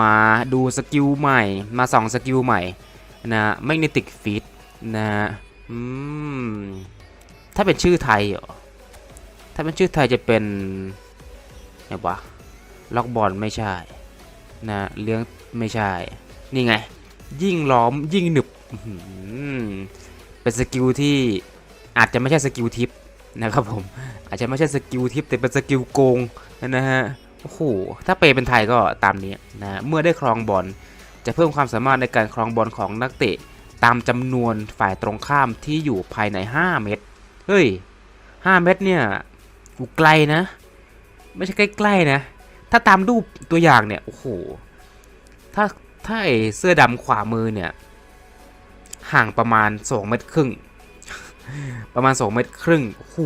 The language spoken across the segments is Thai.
มาดูสกิลใหม่ มาส่องสกิลใหม่นะ Magnetic Feed นะฮะอืมถ้าเป็นชื่อไทยเหรอถ้าเป็นชื่อไทยจะเป็นไงวะล็อกบอลไม่ใช่นะเลี้ยงไม่ใช่ นี่ไง ยิ่งล้อมยิ่งหนึบอื้อหือเป็นสกิลที่อาจจะไม่ใช่สกิลทิปนะครับผม อาจจะไม่ใช่สกิลทิปแต่เป็นสกิลโกงนะฮะ โอ้โห ถ้าเปเป็นไทยก็ตามนี้นะ เมื่อได้ครองบอลจะเพิ่มความสามารถในการครองบอลของนักเตะ ตามจำนวนฝ่ายตรงข้ามที่อยู่ภายใน 5 เมตร เฮ้ย 5 เมตรเนี่ยกูไกลนะ ไม่ใช่ใกล้ๆนะ ถ้าตามรูปตัวอย่างเนี่ย โอ้โห ถ้าถ้าไอเสื้อดำขวามือเนี่ย ห่างประมาณ 2 เมตรครึ่ง ประมาณ 2 เมตรครึ่งโอ้โห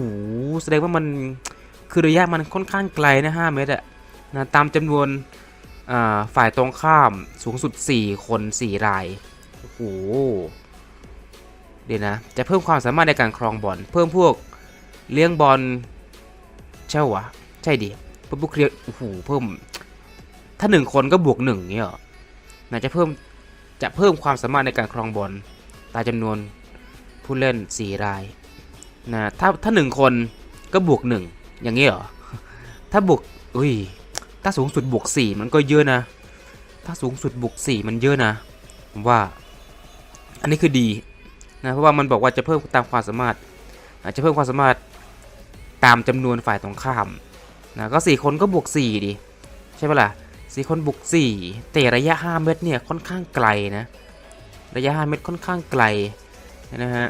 แสดงว่ามันคือระยะมันค่อนข้างไกลนะ 5 เมตรอะ นะตามจำนวนฝ่ายตรงข้ามสูงสุด 4 คน 4 ราย โอ้โห เดี๋ยวนะ จะเพิ่มความสามารถในการครองบอล เพิ่มพวกเลี้ยงบอลใช่วะ ใช่ดิเพิ่มพวกเลี้ยงโอ้โห เพิ่ม ถ้าหนึ่งคนก็บวกหนึ่งเนี่ยหรอนะจะเพิ่ม จะเพิ่มความสามารถในการครองบอล ตามจำนวนผู้เล่น 4 ราย นะ ถ้า ถ้าหนึ่งคนก็บวกหนึ่งอย่างนี้เหรอ ถ้าบวก อุ้ย ถ้าสูงสุดบวกสี่มันก็เยอะนะ ถ้าสูงสุดบวกสี่มันเยอะนะผมว่า อันนี้คือดีนะเพราะว่ามันบอกว่าจะเพิ่มตามความสามารถอาจจะเพิ่มความสามารถตามจำนวนฝ่ายตรงข้ามนะก็สี่คนก็บวกสี่ดิใช่ปะล่ะสี่คนบวกสี่แต่ระยะ 5 เมตรเนี่ยค่อนข้างไกลนะ ระยะ 5 เมตรค่อนข้างไกลนะฮะ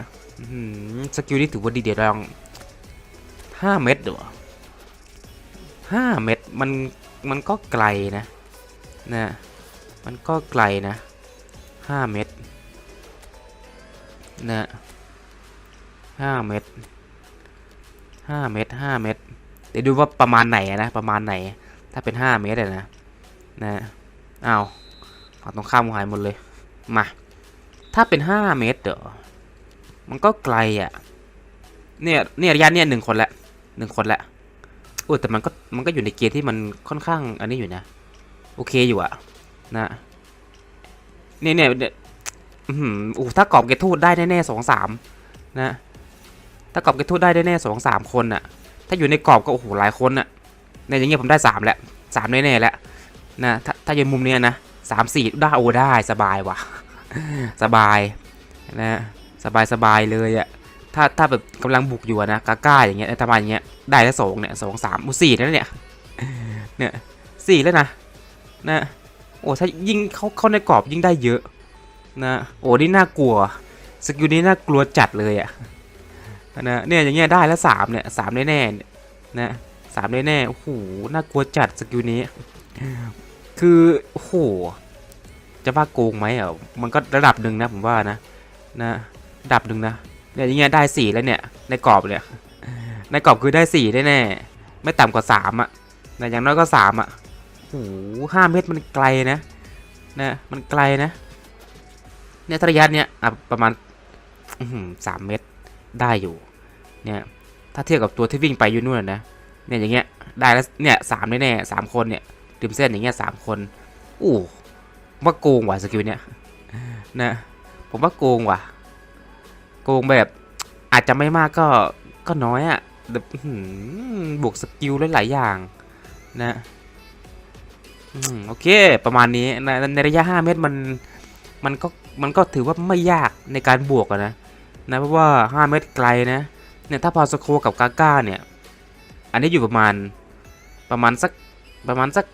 สกิลนี้ถือว่าดีเดี๋ยวลอง5เมตรเหรอ 5 เมตรมันมันก็ไกลนะนะมันก็ไกลนะ 5 เมตรนะห้าเมตรห้าเมตรห้าเมตรเดี๋ยวดูว่าประมาณไหนนะประมาณไหน ถ้าเป็นห้าเมตรอะนะนะอ้าวฝั่งตรงข้ามหายหมดเลยมาถ้าเป็นห้าเมตรเด้อมันก็ไกลอะเนี่ยเนี่ยระยะเนี่ยหนึ่งคนละหนึ่งคนละ โอ้แต่มันก็มันก็อยู่ในเกณฑ์ที่มันค่อนข้างอันนี้อยู่นะ โอเคอยู่อะนะเนี่ยเนี่ยอือหือโอ้ถ้ากรอบเกตทูดได้แน่ๆสองสามนะถ้ากรอบเกตทูดได้แน่ๆสองสามคนน่ะถ้าอยู่ในกรอบก็โอ้โหหลายคนน่ะในอย่างเงี้ยผมได้สามแหละสามแน่ๆแล้วนะถ้าถ้าอยู่มุมเนี้ยนะสามสี่ได้โอ้ได้สบายว่ะ สบายนะสบายสบายเลยอะ ถ้าถ้าแบบกำลังบุกอยู่อะนะกล้าอย่างเงี้ยประมาณอย่างเงี้ยได้แล้วสองเนี่ยสองสามอู้สี่แล้วเนี่ยเนี่ยสี่แล้วนะนะโอ้ถ้ายิ่งเขาเข้าในกรอบยิ่งได้เยอะนะโอ้นี่น่ากลัวสกิลนี้น่ากลัวจัดเลยอะนะเนี่ยอย่างเงี้ยได้แล้วสามเนี่ยสามแน่ๆเนี่ยนะสามแน่ๆโอ้โหน่ากลัวจัดสกิลนี้ คือโอ้โหจะว่าโกงไหมอะมันก็ระดับหนึ่งนะผมว่านะนะระดับหนึ่งนะ เนี่ยย่างเงี้ยได้สี่แล้วเนี่ยในกรอบเนี่ยในกรอบคือได้สี่แน่ๆไม่ต่ำกว่าสามอะนะอย่างน้อยก็สามอะโอ้หห้าเมตรมันไกลนะนะมันไกลนะเนี่ยระยะเนี่ยอะประมาณสามเมตรได้อยู่เนี่ยถ้าเทียบกับตัวที่วิ่งไปอยู่นู่นนะเนี่ยอย่างเงี้ยได้แล้วเนี่ยสามแน่ๆสามคนเนี่ยริมเส้นอย่างเงี้ยสามคนอู้ว่าโกงว่ะสกิลเนี่ยนะผมว่าโกงว่ะ โกงแบบอาจจะไม่มากก็ก็น้อยอะ่ะแบบบวกสกิลหลายๆอย่างนะโอเค ประมาณนี้ในในระยะ 5 เมตรมันมันก็มันก็ถือว่าไม่ยากในการบวกนะนะเพราะว่า 5 เมตรไกลนะเนี่ยถ้าพอสโคกับกาก้าเนี่ย อันนี้อยู่ประมาณประมาณสักประมาณสัก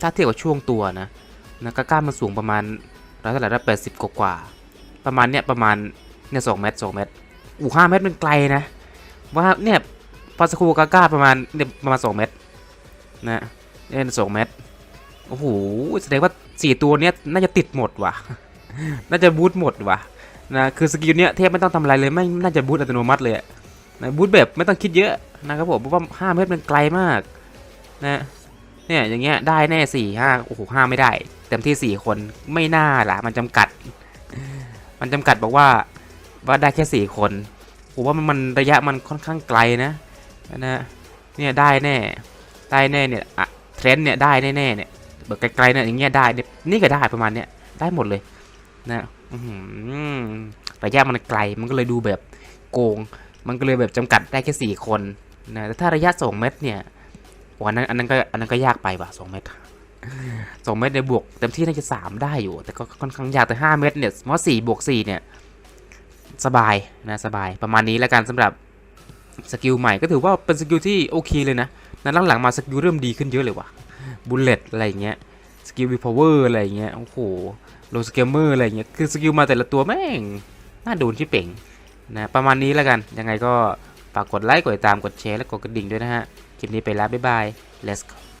ถ้าเทียบกับช่วงตัวนะนะกาก้ามันสูงประมาณร้อยเท่าไหร่ร้อยแปดสิบกว่าประมาณเนี้ยประมาณ เนี่ยสองเมตรสองเมตรอู้ห้าเมตรมันไกลนะ ว่าเนี่ยพอสโคกาก้าประมาณเนี่ยประมาณสองเมตรนะเนี่ยสองเมตรโอ้โหแสดงว่าสี่ตัวเนี้ยน่าจะติดหมดว่ะ น่าจะบูทหมดว่ะนะคือสกิลเนี้ยเทพไม่ต้องทำอะไรเลยไม่น่าจะบูทอัตโนมัติเลยนะบูทแบบไม่ต้องคิดเยอะนะครับผมเพราะว่าห้าเมตรมันไกลมากนะเนี่ยอย่างเงี้ยได้แน่สี่ห้าโอ้โหห้าไม่ได้ เต็มที่สี่คนไม่น่าล่ะมันจำกัด มันจำกัดบอกว่า ว่าได้แค่สี่คนผมว่ามันระยะมันค่อนข้างไกลนะนะเนี่ยได้แน่ได้แน่เนี่ยอะเทรนด์เนี่ยได้แน่ๆเนี่ยแบบไกลๆเนี่ยอย่างเงี้ยได้เนี่ยนี่ก็ได้ประมาณเนี้ยได้หมดเลยนะระยะมันไกลมันก็เลยดูแบบโกง มันก็เลยแบบจำกัดได้แค่สี่คนนะแต่ถ้าระยะสองเมตรเนี่ยโอ้อันนั้นอันนั้นก็อันนั้นก็ยากไปว่ะสองเมตรสองเมตรเนี่ยบวกเต็มที่น่าจะสามได้อยู่ แต่ก็ค่อนข้างยากแต่ห้าเมตรเนี่ยมอสี่บวกสี่เนี่ย สบายนะสบายประมาณนี้แล้วกันสำหรับสกิลใหม่ก็ถือว่าเป็นสกิลที่โอเคเลยนะนั้นหลังๆมาสกิลเริ่มดีขึ้นเยอะเลยว่ะบุลเลตอะไรเงี้ยสกิลวีพาวเวอร์อะไรเงี้ยโอ้โหโลสเกมเมอร์อะไรเงี้ยคือสกิลมาแต่ละตัวแม่งน่าโดนที่เป่งนะประมาณนี้แล้วกันยังไงก็ฝากกดไลค์กดติดตามกดแชร์และกดกระดิ่งด้วยนะฮะคลิปนี้ไปแล้วบ๊ายบาย let's go